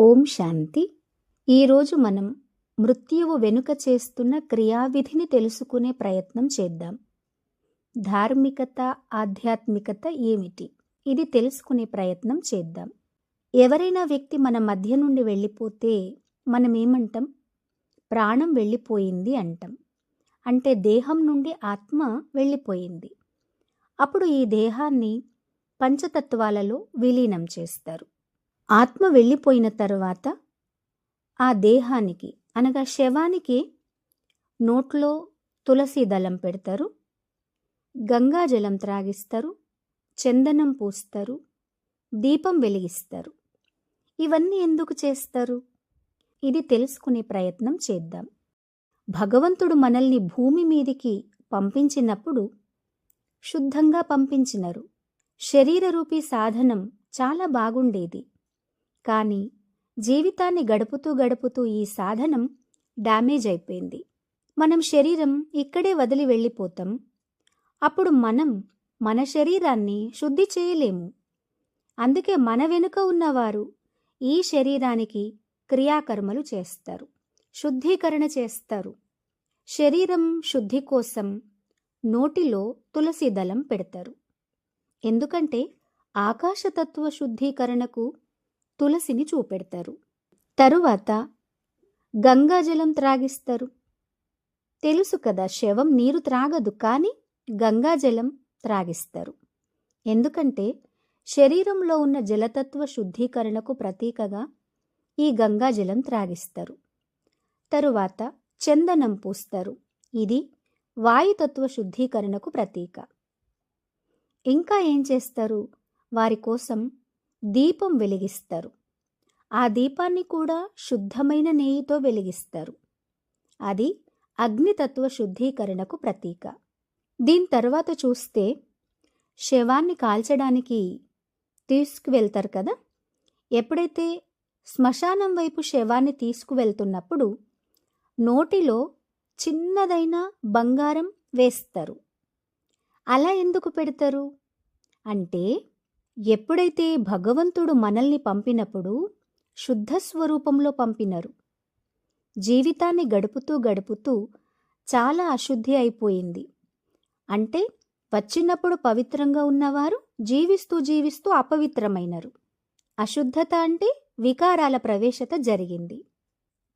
ఓం శాంతి. ఈరోజు మనం మృత్యువు వెనుక చేస్తున్న క్రియావిధిని తెలుసుకునే ప్రయత్నం చేద్దాం. ధార్మికత ఆధ్యాత్మికత ఏమిటి? ఇది తెలుసుకునే ప్రయత్నం చేద్దాం. ఎవరైనా వ్యక్తి మన మధ్య నుండి వెళ్ళిపోతే మనం ఏమంటాం? ప్రాణం వెళ్ళిపోయింది అంటాం. అంటే దేహం నుండి ఆత్మ వెళ్ళిపోయింది. అప్పుడు ఈ దేహాన్ని పంచతత్వాలలో విలీనం చేస్తారు. ఆత్మ వెళ్ళిపోయిన తరువాత ఆ దేహానికి అనగా శవానికి నోట్లో తులసి దళం పెడతారు గంగాజలం త్రాగిస్తారు చందనం పూస్తారు దీపం వెలిగిస్తారు. ఇవన్నీ ఎందుకు చేస్తారు? ఇది తెలుసుకునే ప్రయత్నం చేద్దాం. భగవంతుడు మనల్ని భూమి మీదికి పంపించినప్పుడు శుద్ధంగా పంపించినారు. శరీరరూపీ సాధనం చాలా బాగుండేది. కానీ జీవితాన్ని గడుపుతూ గడుపుతూ ఈ సాధనం డ్యామేజ్ అయిపోయింది. మనం శరీరం ఇక్కడే వదిలి వెళ్ళిపోతాం. అప్పుడు మనం మన శరీరాన్ని శుద్ధి చేయలేము. అందుకే మన వెనుక ఉన్నవారు ఈ శరీరానికి క్రియాకర్మలు చేస్తారు. శుద్ధీకరణ చేస్తారు. శరీరం శుద్ధి కోసం నోటిలో తులసి దళం పెడతారు. ఎందుకంటే ఆకాశతత్వ శుద్ధీకరణకు తులసిని చూపెడతారు. తరువాత గంగాజలం త్రాగిస్తారు. తెలుసు కదా శవం నీరు త్రాగదు కానీ గంగాజలం త్రాగిస్తారు. ఎందుకంటే శరీరంలో ఉన్న జలతత్వ శుద్ధీకరణకు ప్రతీకగా ఈ గంగాజలం త్రాగిస్తారు. తరువాత చందనం పూస్తారు. ఇది వాయుతత్వ శుద్ధీకరణకు ప్రతీక. ఇంకా ఏం చేస్తారు? వారి కోసం దీపం వెలిగిస్తారు. ఆ దీపాన్ని కూడా శుద్ధమైన నెయ్యితో వెలిగిస్తారు. అది అగ్నితత్వ శుద్ధీకరణకు ప్రతీక. దీని తర్వాత చూస్తే శవాన్ని కాల్చడానికి తీసుకువెళ్తారు కదా? ఎప్పుడైతే శ్మశానం వైపు శవాన్ని తీసుకువెళ్తున్నప్పుడు నోటిలో చిన్నదైన బంగారం వేస్తారు. అలా ఎందుకు పెడతారు? అంటే ఎప్పుడైతే భగవంతుడు మనల్ని పంపినప్పుడు శుద్ధ స్వరూపంలో పంపినరు. జీవితాన్ని గడుపుతూ గడుపుతూ చాలా అశుద్ధి అయిపోయింది. అంటే వచ్చినప్పుడు పవిత్రంగా ఉన్నవారు జీవిస్తూ జీవిస్తూ అపవిత్రమైనరు. అశుద్ధత అంటే వికారాల ప్రవేశత జరిగింది.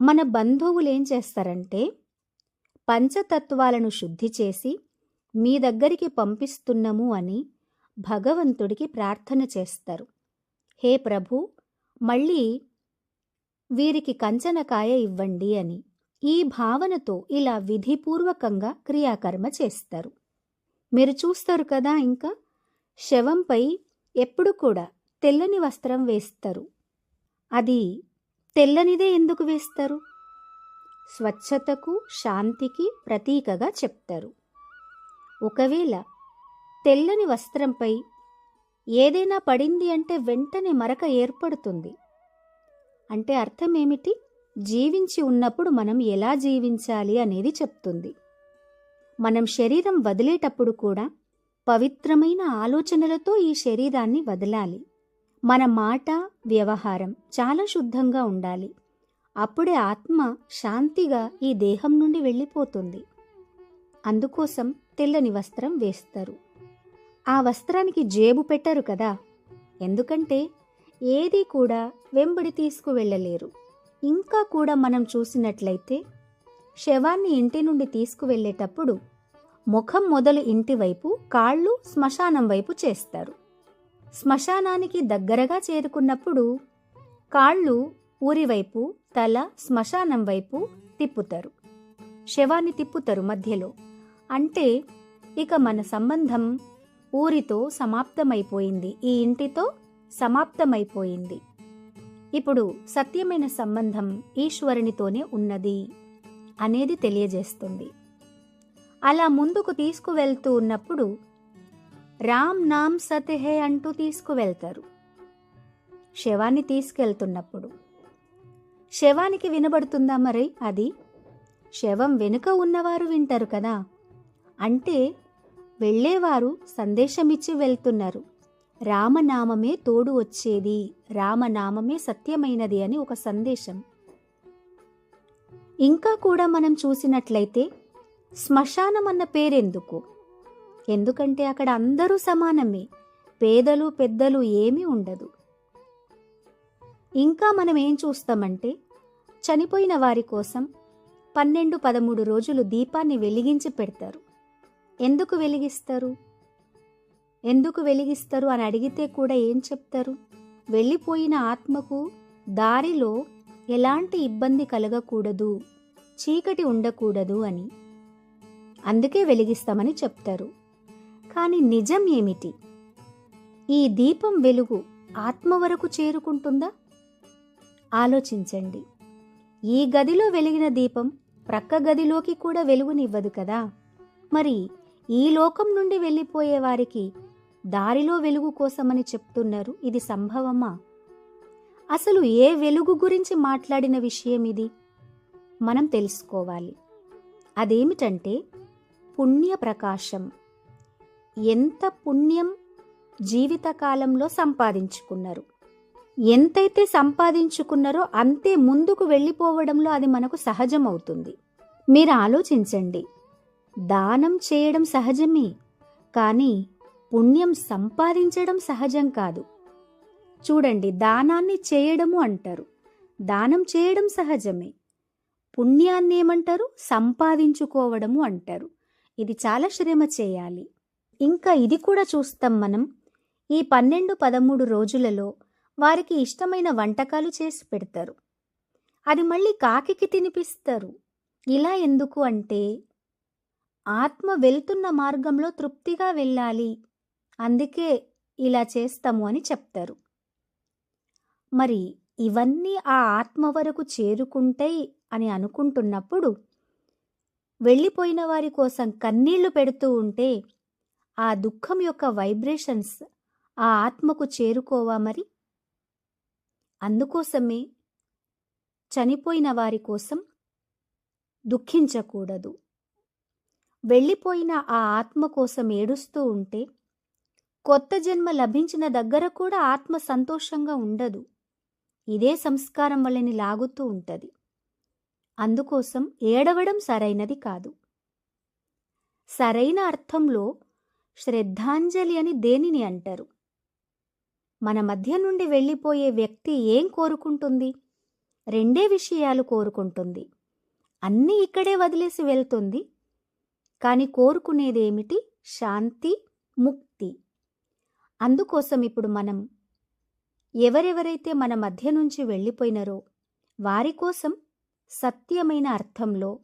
మన బంధువులు ఏం చేస్తారంటే పంచతత్వాలను శుద్ధి చేసి మీ దగ్గరికి పంపిస్తున్నాము అని భగవంతుడికి ప్రార్థన చేస్తారు. హే ప్రభు మళ్ళీ వీరికి కంచనకాయ ఇవ్వండి అని ఈ భావనతో ఇలా విధిపూర్వకంగా క్రియాకర్మ చేస్తారు. మీరు చూస్తారు కదా ఇంకా శవంపై ఎప్పుడు కూడా తెల్లని వస్త్రం వేస్తారు. అది తెల్లనిదే ఎందుకు వేస్తారు? స్వచ్ఛతకు శాంతికి ప్రతీకగా చెప్తారు. ఒకవేళ తెల్లని వస్త్రంపై ఏదైనా పడింది అంటే వెంటనే మరక ఏర్పడుతుంది. అంటే అర్థం ఏమిటి జీవించి ఉన్నప్పుడు మనం ఎలా జీవించాలి అనేది చెప్తుంది. మనం శరీరం వదిలేటప్పుడు కూడా పవిత్రమైన ఆలోచనలతో ఈ శరీరాన్ని వదలాలి. మన మాట వ్యవహారం చాలా శుద్ధంగా ఉండాలి. అప్పుడే ఆత్మ శాంతిగా ఈ దేహం నుండి వెళ్ళిపోతుంది. అందుకోసం తెల్లని వస్త్రం వేస్తారు. ఆ వస్త్రానికి జేబు పెట్టరు కదా. ఎందుకంటే ఏదీ కూడా వెంబడి తీసుకువెళ్ళలేరు. ఇంకా కూడా మనం చూసినట్లయితే శవాన్ని ఇంటి నుండి తీసుకువెళ్ళేటప్పుడు ముఖం మొదలు ఇంటి వైపు కాళ్ళు శ్మశానం వైపు చేస్తారు. శ్మశానానికి దగ్గరగా చేరుకున్నప్పుడు కాళ్ళు ఊరివైపు తల శ్మశానం వైపు తిప్పుతారు. శవాన్ని తిప్పుతారు మధ్యలో. అంటే ఇక మన సంబంధం ఊరితో సమాప్తమైపోయింది. ఈ ఇంటితో సమాప్తమైపోయింది. ఇప్పుడు సత్యమైన సంబంధం ఈశ్వరునితోనే ఉన్నది అనేది తెలియజేస్తుంది. అలా ముందుకు తీసుకువెళ్తూ ఉన్నప్పుడు రామ్ నామ్ సతహే అంటూ తీసుకువెళ్తారు. శవాన్ని తీసుకెళ్తున్నప్పుడు. శవానికి వినబడుతుందా మరి? అది. శవం వెనుక ఉన్నవారు వింటారు కదా. అంటే వెళ్ళేవారు సందేశమిచ్చి వెళ్తున్నారు. రామనామమే తోడు వచ్చేది రామనామమే సత్యమైనది అని ఒక సందేశం. ఇంకా కూడా మనం చూసినట్లయితే శ్మశానం అన్న పేరెందుకు? ఎందుకంటే అక్కడ అందరూ సమానమే పేదలు పెద్దలు ఏమీ ఉండదు. ఇంకా మనం ఏం చూస్తామంటే చనిపోయిన వారి కోసం పన్నెండు పదమూడు రోజులు దీపాన్ని వెలిగించి పెడతారు. ఎందుకు వెలిగిస్తారు? ఎందుకు వెలిగిస్తారు అని అడిగితే కూడా ఏం చెప్తారు? వెళ్ళిపోయిన ఆత్మకు దారిలో ఎలాంటి ఇబ్బంది కలగకూడదు చీకటి ఉండకూడదు అని. అందుకే వెలిగిస్తామని చెప్తారు. కానీ నిజం ఏమిటి? ఈ దీపం వెలుగు ఆత్మ వరకు చేరుకుంటుందా? ఆలోచించండి. ఈ గదిలో వెలిగిన దీపం ప్రక్క గదిలోకి కూడా వెలుగునివ్వదు కదా? మరి ఈ లోకం నుండి వెళ్ళిపోయే వారికి దారిలో వెలుగు కోసమని చెప్తున్నారు. ఇది సంభవమా? అసలు ఏ వెలుగు గురించి మాట్లాడిన విషయం ఇది? మనం తెలుసుకోవాలి. అదేమిటంటే పుణ్య ప్రకాశం. ఎంత పుణ్యం జీవితకాలంలో సంపాదించుకున్నారు? ఎంతైతే సంపాదించుకున్నారో అంతే ముందుకు వెళ్ళిపోవడంలో అది మనకు సహజమవుతుంది. మీరు ఆలోచించండి. దానం చేయడం సహజమే కానీ పుణ్యం సంపాదించడం సహజం కాదు. చూడండి దానాన్ని చేయడము అంటారు. దానం చేయడం సహజమే పుణ్యాన్ని ఏమంటారు సంపాదించుకోవడము అంటారు. ఇది చాలా శ్రమ చేయాలి. ఇంకా ఇది కూడా చూస్తాం మనం. ఈ పన్నెండు పదమూడు రోజులలో వారికి ఇష్టమైన వంటకాలు చేసి పెడతారు. అది మళ్ళీ కాకికి తినిపిస్తారు. ఇలా ఎందుకు అంటే ఆత్మ వెళ్తున్న మార్గంలో తృప్తిగా వెళ్ళాలి. అందుకే ఇలా చేస్తాము అని చెప్తారు. మరి ఇవన్నీ ఆ ఆత్మ వరకు చేరుకుంటాయి అని అనుకుంటున్నప్పుడు వెళ్ళిపోయిన వారి కోసం కన్నీళ్ళు పెడుతూ ఉంటే ఆ దుఃఖం యొక్క వైబ్రేషన్స్ ఆ ఆత్మకు చేరుకోవా మరి? అందుకోసమే చనిపోయిన వారి కోసం దుఃఖించకూడదు. వెళ్ళిపోయిన ఆ ఆత్మ కోసం ఏడుస్తూ ఉంటే కొత్త జన్మ లభించిన దగ్గర కూడా ఆత్మ సంతోషంగా ఉండదు. ఇదే సంస్కారం వల్లని లాగుతూ ఉంటుంది. అందుకోసం ఏడవడం సరైనది కాదు. సరైన అర్థంలో శ్రద్ధాంజలి అని దేనిని అంటారు? మన మధ్య నుండి వెళ్ళిపోయే వ్యక్తి ఏం కోరుకుంటుంది? రెండే విషయాలు కోరుకుంటుంది. అన్నీ ఇక్కడే వదిలేసి వెళ్తుంది. కానీ కోరుకునేదేమిటి? శాంతి ముక్తి. అందుకోసం ఇప్పుడు మనం ఎవరెవరైతే మన మధ్య నుంచి వెళ్ళిపోయినారో వారి కోసం సత్యమైన అర్థంలో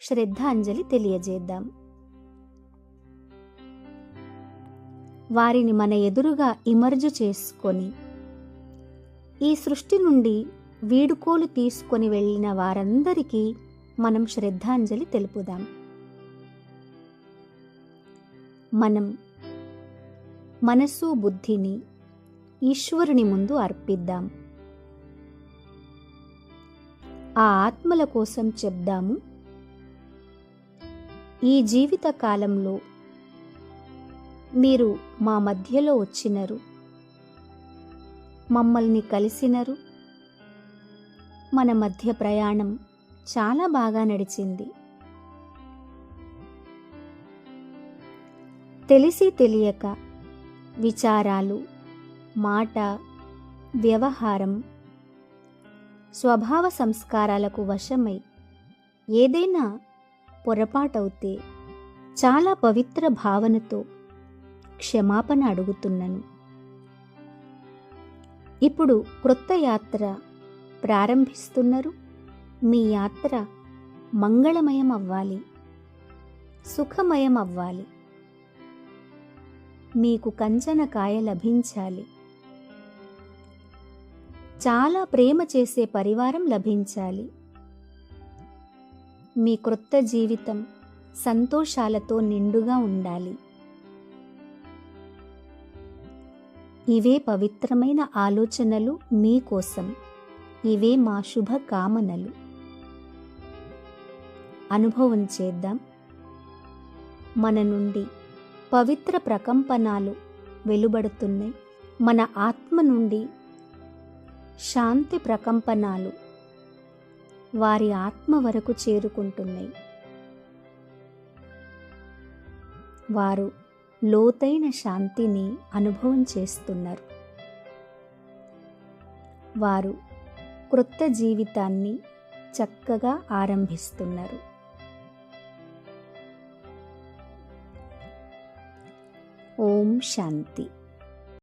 శ్రద్ధాంజలి తెలియజేద్దాం. వారిని మన ఎదురుగా ఇమర్జు చేసుకొని ఈ సృష్టి నుండి వీడుకోలు తీసుకొని వెళ్ళిన వారందరికీ మనం శ్రద్ధాంజలి తెలుపుదాం. మనం మనసు బుద్ధిని ఈశ్వరుని ముందు అర్పిద్దాం. ఆ ఆత్మల కోసం చెప్దాము. ఈ జీవిత కాలంలో మీరు మా మధ్యలో వచ్చినరు. మమ్మల్ని కలిసినరు. మన మధ్య ప్రయాణం చాలా బాగా నడిచింది. తెలిసి తెలియక విచారాలు మాట వ్యవహారం స్వభావ సంస్కారాలకు వశమై ఏదైనా పొరపాటవుతే చాలా పవిత్ర భావనతో క్షమాపణ అడుగుతున్నాను. ఇప్పుడు క్రొత్త యాత్ర ప్రారంభిస్తున్నారు. మీ యాత్ర మంగళమయం అవ్వాలి సుఖమయం అవ్వాలి మీకు కంచన కాయ లభించాలి. చాలా ప్రేమ చేసే పరివారం లభించాలి. మీ క్రొత్త జీవితం సంతోషాలతో నిండుగా ఉండాలి. ఇవే పవిత్రమైన ఆలోచనలు మీకోసం ఇవే మా శుభ కామనలు. అనుభవం చేద్దాం. మన నుండి పవిత్ర ప్రకంపనాలు వెలువడుతున్నాయి మన ఆత్మ నుండి శాంతి ప్రకంపనాలు వారి ఆత్మ వరకు చేరుకుంటున్నాయి. వారు లోతైన శాంతిని అనుభవం చేస్తున్నారు. వారు క్రొత్త జీవితాన్ని చక్కగా ఆరంభిస్తున్నారు. ఓం శాంతి